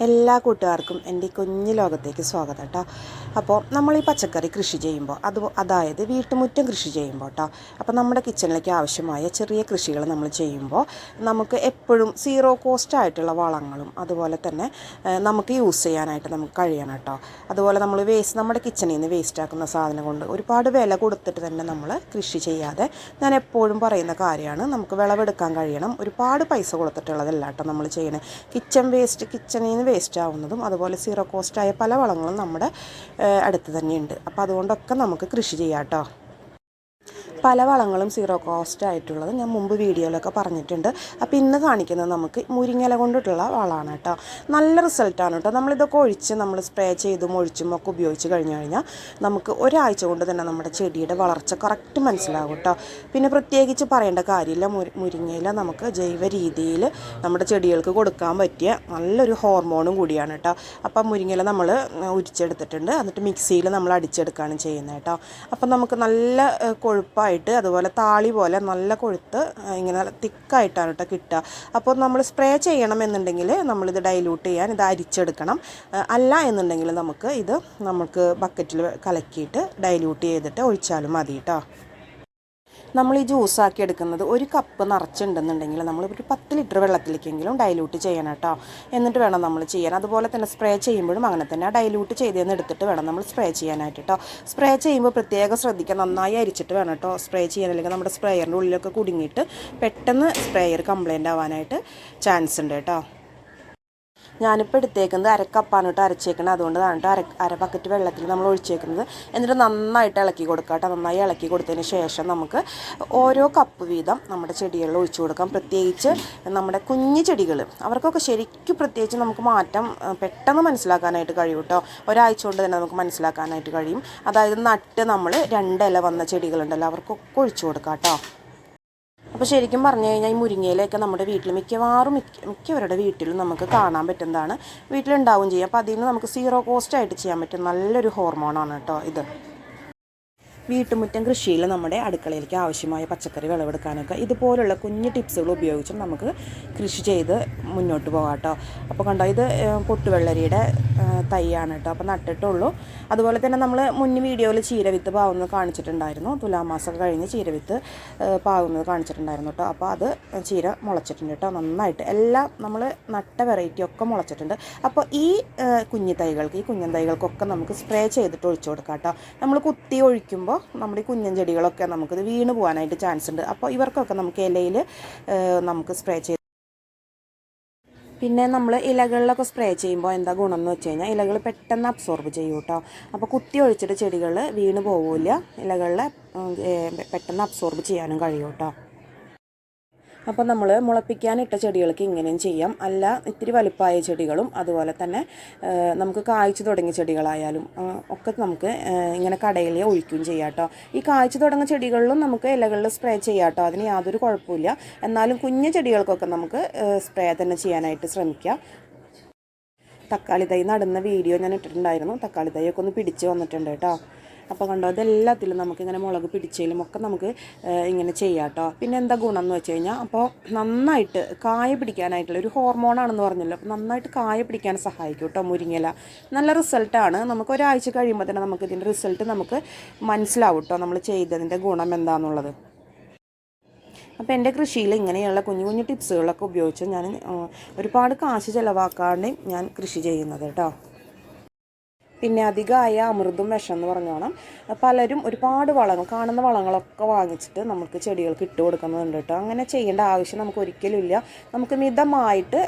എല്ലാ കൂട്ടുകാർക്കും എന്റെ കുഞ്ഞു ലോകത്തേക്ക് സ്വാഗതം കേട്ടോ. അപ്പോൾ നമ്മൾ ഈ പച്ചക്കറി കൃഷി ചെയ്യുമ്പോൾ അത് അതായത് വീട്ടുമുറ്റം കൃഷി ചെയ്യുമ്പോൾ കേട്ടോ അപ്പോൾ നമ്മുടെ കിച്ചണിലേക്ക് ആവശ്യമായ ചെറിയ കൃഷികൾ നമ്മൾ ചെയ്യുമ്പോൾ നമുക്ക് എപ്പോഴും സീറോ കോസ്റ്റ് ആയിട്ടുള്ള വളങ്ങളും അതുപോലെ തന്നെ നമുക്ക് യൂസ് ചെയ്യാനായിട്ട് നമുക്ക് കഴിയണം കേട്ടോ അതുപോലെ നമ്മൾ വേസ്റ്റ് നമ്മുടെ കിച്ചണിൽ നിന്ന് വേസ്റ്റ് ആക്കുന്ന സാധനം കൊണ്ട് ഒരുപാട് വില കൊടുത്തിട്ട് തന്നെ നമ്മൾ കൃഷി ചെയ്യാതെ ഞാൻ എപ്പോഴും പറയുന്ന കാര്യമാണ് നമുക്ക് വിളവെടുക്കാൻ കഴിയണം. ഒരുപാട് പൈസ കൊടുത്തിട്ടുള്ളതല്ല കേട്ടോ നമ്മൾ ചെയ്യണത് കിച്ചൺ വേസ്റ്റ് കിച്ചണിൽ നിന്ന് വേസ്റ്റ് ആവുന്നതും അതുപോലെ സീറോ കോസ്റ്റായ പല വളങ്ങളും നമ്മുടെ അടുത്ത് തന്നെയുണ്ട്. അപ്പോൾ അതുകൊണ്ടൊക്കെ നമുക്ക് കൃഷി ചെയ്യാം കേട്ടോ. പല വളങ്ങളും സീറോ കോസ്റ്റ് ആയിട്ടുള്ളത് ഞാൻ മുമ്പ് വീഡിയോയിലൊക്കെ പറഞ്ഞിട്ടുണ്ട്. അപ്പോൾ ഇന്ന് കാണിക്കുന്നത് നമുക്ക് മുരിങ്ങല കൊണ്ടിട്ടുള്ള വളമാണ് കേട്ടോ. നല്ല റിസൾട്ടാണ് കേട്ടോ. നമ്മളിതൊക്കെ ഒഴിച്ച് നമ്മൾ സ്പ്രേ ചെയ്തും ഒഴിച്ചും ഒക്കെ ഉപയോഗിച്ച് കഴിഞ്ഞ് കഴിഞ്ഞാൽ നമുക്ക് ഒരാഴ്ച കൊണ്ട് തന്നെ നമ്മുടെ ചെടിയുടെ വളർച്ച കറക്റ്റ് മനസ്സിലാകും കേട്ടോ. പിന്നെ പ്രത്യേകിച്ച് പറയേണ്ട കാര്യമില്ല. മുരിങ്ങയില നമുക്ക് ജൈവ രീതിയിൽ നമ്മുടെ ചെടികൾക്ക് കൊടുക്കാൻ പറ്റിയ നല്ലൊരു ഹോർമോണും കൂടിയാണ് കേട്ടോ. അപ്പം മുരിങ്ങയില നമ്മൾ ഉരിച്ചെടുത്തിട്ടുണ്ട്. എന്നിട്ട് മിക്സിയിൽ നമ്മൾ അടിച്ചെടുക്കുകയാണ് ചെയ്യുന്നത് കേട്ടോ. അപ്പം നമുക്ക് നല്ല ഏഹ്, കൊഴുപ്പായിട്ട് അതുപോലെ താളി പോലെ നല്ല കൊഴുത്ത് ഇങ്ങനെ തിക്കായിട്ടാണ് കേട്ടോ കിട്ടുക. അപ്പോൾ നമ്മൾ സ്പ്രേ ചെയ്യണമെന്നുണ്ടെങ്കിൽ നമ്മളിത് ഡൈല്യൂട്ട് ചെയ്യാൻ ഇത് അരിച്ചെടുക്കണം. അല്ല എന്നുണ്ടെങ്കിൽ നമുക്ക് ഇത് നമുക്ക് ബക്കറ്റിൽ കലക്കിയിട്ട് ഡൈല്യൂട്ട് ചെയ്തിട്ട് ഒഴിച്ചാലും മതി കേട്ടോ. നമ്മൾ ഈ ജ്യൂസാക്കി എടുക്കുന്നത് ഒരു കപ്പ് നിറച്ചുണ്ടെന്നുണ്ടെങ്കിൽ നമ്മൾ ഒരു പത്ത് ലിറ്റർ വെള്ളത്തിലേക്കെങ്കിലും ഡൈലൂട്ട് ചെയ്യണം കേട്ടോ. എന്നിട്ട് വേണം നമ്മൾ ചെയ്യാൻ. അതുപോലെ തന്നെ സ്പ്രേ ചെയ്യുമ്പോഴും അങ്ങനെ തന്നെ ഡൈലൂട്ട് ചെയ്തതെന്ന് എടുത്തിട്ട് വേണം നമ്മൾ സ്പ്രേ ചെയ്യാനായിട്ട് കേട്ടോ. സ്പ്രേ ചെയ്യുമ്പോൾ പ്രത്യേകം ശ്രദ്ധിക്കുക. നന്നായി അരിച്ചിട്ട് വേണം കേട്ടോ സ്പ്രേ ചെയ്യാൻ. അല്ലെങ്കിൽ നമ്മുടെ സ്പ്രേയറിന്റെ ഉള്ളിലൊക്കെ കുടുങ്ങിയിട്ട് പെട്ടെന്ന് സ്പ്രേയർ കംപ്ലൈന്റ് ആവാനായിട്ട് ചാൻസ് ഉണ്ട് കേട്ടോ. ഞാനിപ്പോൾ എടുത്തേക്കുന്നത് അരക്കപ്പാണ് കേട്ടോ അരച്ചേക്കുന്നത് അതുകൊണ്ടാണ് കേട്ടോ അര അര ബക്കറ്റ് വെള്ളത്തിൽ നമ്മൾ ഒഴിച്ചേക്കുന്നത്. എന്നിട്ട് നന്നായിട്ട് ഇളക്കി കൊടുക്കുക കേട്ടോ നന്നായി ഇളക്കി കൊടുത്തതിന് ശേഷം നമുക്ക് ഓരോ കപ്പ് വീതം നമ്മുടെ ചെടികളിൽ ഒഴിച്ചു കൊടുക്കാം. പ്രത്യേകിച്ച് നമ്മുടെ കുഞ്ഞു ചെടികൾ. അവർക്കൊക്കെ ശരിക്കും പ്രത്യേകിച്ച് നമുക്ക് മാറ്റം പെട്ടെന്ന് മനസ്സിലാക്കാനായിട്ട് കഴിയും കേട്ടോ ഒരാഴ്ച കൊണ്ട് തന്നെ നമുക്ക് മനസ്സിലാക്കാനായിട്ട് കഴിയും. അതായത് നട്ട് നമ്മൾ രണ്ടില വന്ന ചെടികളുണ്ടല്ലോ അവർക്കൊക്കെ ഒഴിച്ചു കൊടുക്കാം കേട്ടോ അപ്പോൾ ശരിക്കും പറഞ്ഞു കഴിഞ്ഞാൽ ഈ മുരിങ്ങയിലൊക്കെ നമ്മുടെ വീട്ടിൽ മിക്കവാറും മിക്ക മിക്കവരുടെ വീട്ടിലും നമുക്ക് കാണാൻ പറ്റുന്നതാണ്. വീട്ടിലുണ്ടാവും ചെയ്യും. അപ്പോൾ അതിൽ നിന്ന് നമുക്ക് സീറോ കോസ്റ്റ് ആയിട്ട് ചെയ്യാൻ പറ്റും നല്ലൊരു ഹോർമോണാണ് കേട്ടോ ഇത്. വീട്ടുമുറ്റം കൃഷിയിൽ നമ്മുടെ അടുക്കളയിലേക്ക് ആവശ്യമായ പച്ചക്കറി വിളവെടുക്കാനൊക്കെ ഇതുപോലുള്ള കുഞ്ഞു ടിപ്സുകൾ ഉപയോഗിച്ചും നമുക്ക് കൃഷി ചെയ്ത് മുന്നോട്ട് പോകാം കേട്ടോ. അപ്പോൾ കണ്ടോ ഇത് പൊട്ടുവെള്ളരിയുടെ തൈയാണ് കേട്ടോ അപ്പോൾ നട്ടിട്ടുള്ളൂ. അതുപോലെ തന്നെ നമ്മൾ മുൻ വീഡിയോയിൽ ചീരവിത്ത് പാവുന്നത് കാണിച്ചിട്ടുണ്ടായിരുന്നു. തുലാമാസം കഴിഞ്ഞ് ചീരവിത്ത് പാവുന്നത് കാണിച്ചിട്ടുണ്ടായിരുന്നു കേട്ടോ അപ്പോൾ അത് ചീര മുളച്ചിട്ടുണ്ട് കേട്ടോ നന്നായിട്ട്. എല്ലാം നമ്മൾ നട്ട വെറൈറ്റി ഒക്കെ മുളച്ചിട്ടുണ്ട്. അപ്പോൾ ഈ കുഞ്ഞു തൈകൾക്ക് ഈ കുഞ്ഞൻ തൈകൾക്കൊക്കെ നമുക്ക് സ്പ്രേ ചെയ്തിട്ട് ഒഴിച്ചു കൊടുക്കാം കേട്ടോ നമ്മൾ കുത്തി ഒഴിക്കുമ്പോൾ നമ്മുടെ ഈ കുഞ്ഞൻ ചെടികളൊക്കെ നമുക്കിത് വീണ് പോകാനായിട്ട് ചാൻസ് ഉണ്ട് അപ്പോൾ ഇവർക്കൊക്കെ നമുക്ക് ഇലയിൽ നമുക്ക് സ്പ്രേ ചെയ്ത് പിന്നെ നമ്മൾ ഇലകളിലൊക്കെ സ്പ്രേ ചെയ്യുമ്പോൾ എന്താ ഗുണം എന്ന് വെച്ച് കഴിഞ്ഞാൽ ഇലകൾ പെട്ടെന്ന് അബ്സോർബ് ചെയ്യും കേട്ടോ അപ്പോൾ കുത്തി ഒഴിച്ചിട്ട് ചെടികൾ വീണ് പോവില്ല. ഇലകളിൽ പെട്ടെന്ന് അബ്സോർബ് ചെയ്യാനും കഴിയും കേട്ടോ അപ്പോൾ നമ്മൾ മുളപ്പിക്കാനിട്ട ചെടികൾക്ക് ഇങ്ങനെയും ചെയ്യാം. അല്ല ഇത്തിരി വലുപ്പമായ ചെടികളും അതുപോലെ തന്നെ നമുക്ക് കായ്ച്ചു തുടങ്ങിയ ചെടികളായാലും ഒക്കെ നമുക്ക് ഇങ്ങനെ കടയിൽ ഒഴിക്കുകയും ചെയ്യാം കേട്ടോ. ഈ കായ്ച്ചു തുടങ്ങിയ ചെടികളിലും നമുക്ക് ഇലകളിൽ സ്പ്രേ ചെയ്യാം കേട്ടോ. അതിന് യാതൊരു കുഴപ്പമില്ല എന്നാലും കുഞ്ഞു ചെടികൾക്കൊക്കെ നമുക്ക് സ്പ്രേ തന്നെ ചെയ്യാനായിട്ട് ശ്രമിക്കാം. തക്കാളി തൈ നടുന്ന വീഡിയോ ഞാൻ ഇട്ടിട്ടുണ്ടായിരുന്നു. തക്കാളി തൈയൊക്കെ ഒന്ന് പിടിച്ച് വന്നിട്ടുണ്ട് കേട്ടോ. അപ്പോൾ കണ്ടോ അതെല്ലാത്തിലും നമുക്കിങ്ങനെ മുളക് പിടിച്ചതിലും ഒക്കെ നമുക്ക് ഇങ്ങനെ ചെയ്യാം കേട്ടോ പിന്നെ എന്താ ഗുണം എന്ന് വെച്ച് കഴിഞ്ഞാൽ അപ്പോൾ നന്നായിട്ട് കായ പിടിക്കാനായിട്ടുള്ള ഒരു ഹോർമോണാണെന്ന് പറഞ്ഞല്ലോ അപ്പോൾ നന്നായിട്ട് കായ പിടിക്കാൻ സഹായിക്കും കേട്ടോ മുരിങ്ങയില. നല്ല റിസൾട്ടാണ് നമുക്ക് ഒരാഴ്ച കഴിയുമ്പോൾ തന്നെ നമുക്ക് ഇതിന്റെ റിസൾട്ട് നമുക്ക് മനസ്സിലാവും കേട്ടോ നമ്മൾ ചെയ്തതിന്റെ ഗുണം എന്താണെന്നുള്ളത് അപ്പോൾ എന്റെ കൃഷിയിൽ ഇങ്ങനെയുള്ള കുഞ്ഞു കുഞ്ഞു ടിപ്സുകളൊക്കെ ഉപയോഗിച്ച് ഞാൻ ഒരുപാട് കാശ് ചിലവാക്കാണ്ട് ഞാൻ കൃഷി ചെയ്യുന്നത് കേട്ടോ പിന്നെ അധികമായ അമൃതും വിഷം എന്ന് പറഞ്ഞോണം. പലരും ഒരുപാട് വളങ്ങൾ കാണുന്ന വളങ്ങളൊക്കെ വാങ്ങിച്ചിട്ട് നമുക്ക് ചെടികൾക്ക് ഇട്ട് കൊടുക്കുന്നുണ്ട് കേട്ടോ. അങ്ങനെ ചെയ്യേണ്ട ആവശ്യം നമുക്ക് ഒരിക്കലും ഇല്ല നമുക്ക് മിതമായിട്ട്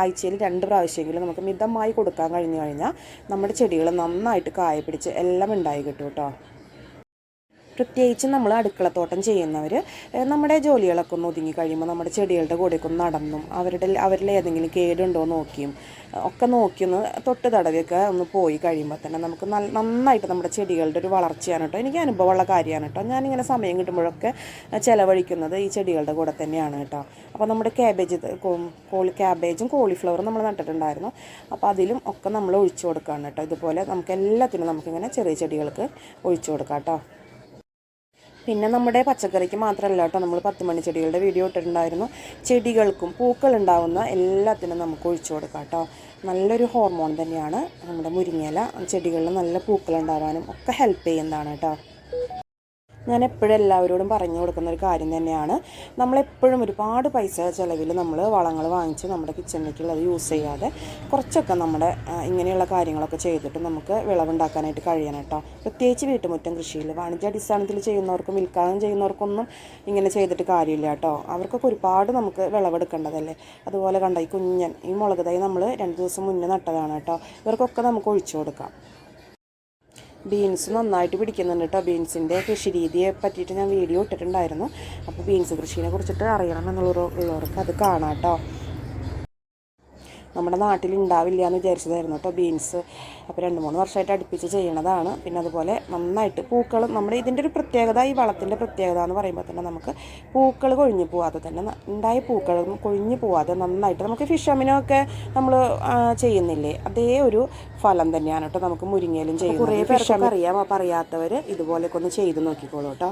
ആഴ്ചയിൽ രണ്ട് പ്രാവശ്യമെങ്കിലും നമുക്ക് മിതമായി കൊടുക്കാൻ കഴിഞ്ഞു കഴിഞ്ഞാൽ നമ്മുടെ ചെടികൾ നന്നായിട്ട് കായ പിടിച്ച് എല്ലാം ഉണ്ടായി കിട്ടും കേട്ടോ. പ്രത്യേകിച്ച് നമ്മൾ അടുക്കളത്തോട്ടം ചെയ്യുന്നവർ നമ്മുടെ ജോലികളൊക്കെ ഒന്ന് ഒതുങ്ങി കഴിയുമ്പോൾ നമ്മുടെ ചെടികളുടെ കൂടെയൊക്കെ ഒന്ന് നടന്നും അവരുടെ അവരിൽ ഏതെങ്കിലും കേടുണ്ടോ നോക്കിയും ഒക്കെ നോക്കിയൊന്ന് തൊട്ട് തടവിയൊക്കെ ഒന്ന് പോയി കഴിയുമ്പോൾ തന്നെ നമുക്ക് നല്ല നന്നായിട്ട് നമ്മുടെ ചെടികളുടെ ഒരു വളർച്ചയാണ് കേട്ടോ. എനിക്ക് അനുഭവമുള്ള കാര്യമാണ് കേട്ടോ. ഞാനിങ്ങനെ സമയം കിട്ടുമ്പോഴൊക്കെ ചിലവഴിക്കുന്നത് ഈ ചെടികളുടെ കൂടെ തന്നെയാണ് കേട്ടോ. അപ്പോൾ നമ്മുടെ ക്യാബേജ് കോളി ക്യാബേജും കോളിഫ്ലവറും നമ്മൾ നട്ടിട്ടുണ്ടായിരുന്നു. അപ്പോൾ അതിലും ഒക്കെ നമ്മൾ ഒഴിച്ചു കൊടുക്കുകയാണ് കേട്ടോ. ഇതുപോലെ നമുക്ക് എല്ലാത്തിനും നമുക്കിങ്ങനെ ചെറിയ ചെടികൾക്ക് ഒഴിച്ചു കൊടുക്കാം കേട്ടോ. പിന്നെ നമ്മുടെ പച്ചക്കറിക്ക് മാത്രമല്ല കേട്ടോ നമ്മൾ പത്ത് മണി ചെടികളുടെ വീഡിയോ ഇട്ടിട്ടുണ്ടായിരുന്നു. ചെടികൾക്കും പൂക്കൾ ഉണ്ടാവുന്ന എല്ലാത്തിനും നമുക്ക് ഒഴിച്ചു കൊടുക്കാം കേട്ടോ. നല്ലൊരു ഹോർമോൺ തന്നെയാണ് നമ്മുടെ മുരിങ്ങയില. ചെടികളിൽ നല്ല പൂക്കൾ ഉണ്ടാവാനും ഒക്കെ ഹെൽപ്പ് ചെയ്യുന്നതാണ് കേട്ടോ. ഞാൻ എപ്പോഴും എല്ലാവരോടും പറഞ്ഞു കൊടുക്കുന്ന ഒരു കാര്യം തന്നെയാണ്. നമ്മളെപ്പോഴും ഒരുപാട് പൈസ ചിലവിൽ നമ്മൾ വളങ്ങൾ വാങ്ങിച്ച് നമ്മുടെ കിച്ചണിലേക്കുള്ളത് യൂസ് ചെയ്യാതെ കുറച്ചൊക്കെ നമ്മുടെ ഇങ്ങനെയുള്ള കാര്യങ്ങളൊക്കെ ചെയ്തിട്ട് നമുക്ക് വിളവുണ്ടാക്കാനായിട്ട് കഴിയണം കേട്ടോ. പ്രത്യേകിച്ച് വീട്ടുമുറ്റം കൃഷിയിൽ വാണിജ്യാടിസ്ഥാനത്തിൽ ചെയ്യുന്നവർക്കും വിൽക്കാനും ചെയ്യുന്നവർക്കൊന്നും ഇങ്ങനെ ചെയ്തിട്ട് കാര്യമില്ല കേട്ടോ. അവർക്കൊക്കെ ഒരുപാട് നമുക്ക് വിളവെടുക്കേണ്ടതല്ലേ? അതുപോലെ കണ്ട ഈ കുഞ്ഞൻ ഈ മുളക് തൈ നമ്മൾ രണ്ട് ദിവസം മുന്നേ നട്ടതാണ് കേട്ടോ. ഇവർക്കൊക്കെ നമുക്ക് ഒഴിച്ചു കൊടുക്കാം. ബീൻസ് നന്നായിട്ട് പിടിക്കുന്നുണ്ട് കേട്ടോ ബീൻസിന്റെ കൃഷി രീതിയെ പറ്റിയിട്ട് ഞാൻ വീഡിയോ ഇട്ടിട്ടുണ്ടായിരുന്നു. അപ്പോൾ ബീൻസ് കൃഷിയെ കുറിച്ചിട്ട് അറിയണം എന്നുള്ളവർ ഉള്ളവർക്ക് അത് കാണാം കേട്ടോ നമ്മുടെ നാട്ടിൽ ഉണ്ടാവില്ല എന്ന് വിചാരിച്ചതായിരുന്നു കേട്ടോ ബീൻസ്. അപ്പോൾ രണ്ട് മൂന്ന് വർഷമായിട്ട് അടുപ്പിച്ച് ചെയ്യണതാണ്. പിന്നെ അതുപോലെ നന്നായിട്ട് പൂക്കൾ നമ്മുടെ ഇതിന്റെ ഒരു പ്രത്യേകത ഈ വളത്തിന്റെ പ്രത്യേകത എന്ന് പറയുമ്പോൾ തന്നെ നമുക്ക് പൂക്കൾ കൊഴിഞ്ഞു പോവാതെ തന്നെ ഉണ്ടായ പൂക്കൾ കൊഴിഞ്ഞു പോവാതെ നന്നായിട്ട് നമുക്ക് ഫിഷ് അമിനൊക്കെ നമ്മൾ ചെയ്യുന്നില്ലേ? അതേ ഒരു ഫലം തന്നെയാണ് കേട്ടോ നമുക്ക് മുരിങ്ങയിലും ചെയ്യും കുറേ പേർക്ക് അറിയാം അപ്പോൾ അറിയാത്തവർ ഇതുപോലെയൊക്കെ ഒന്ന് ചെയ്ത് നോക്കിക്കോളൂ കേട്ടോ.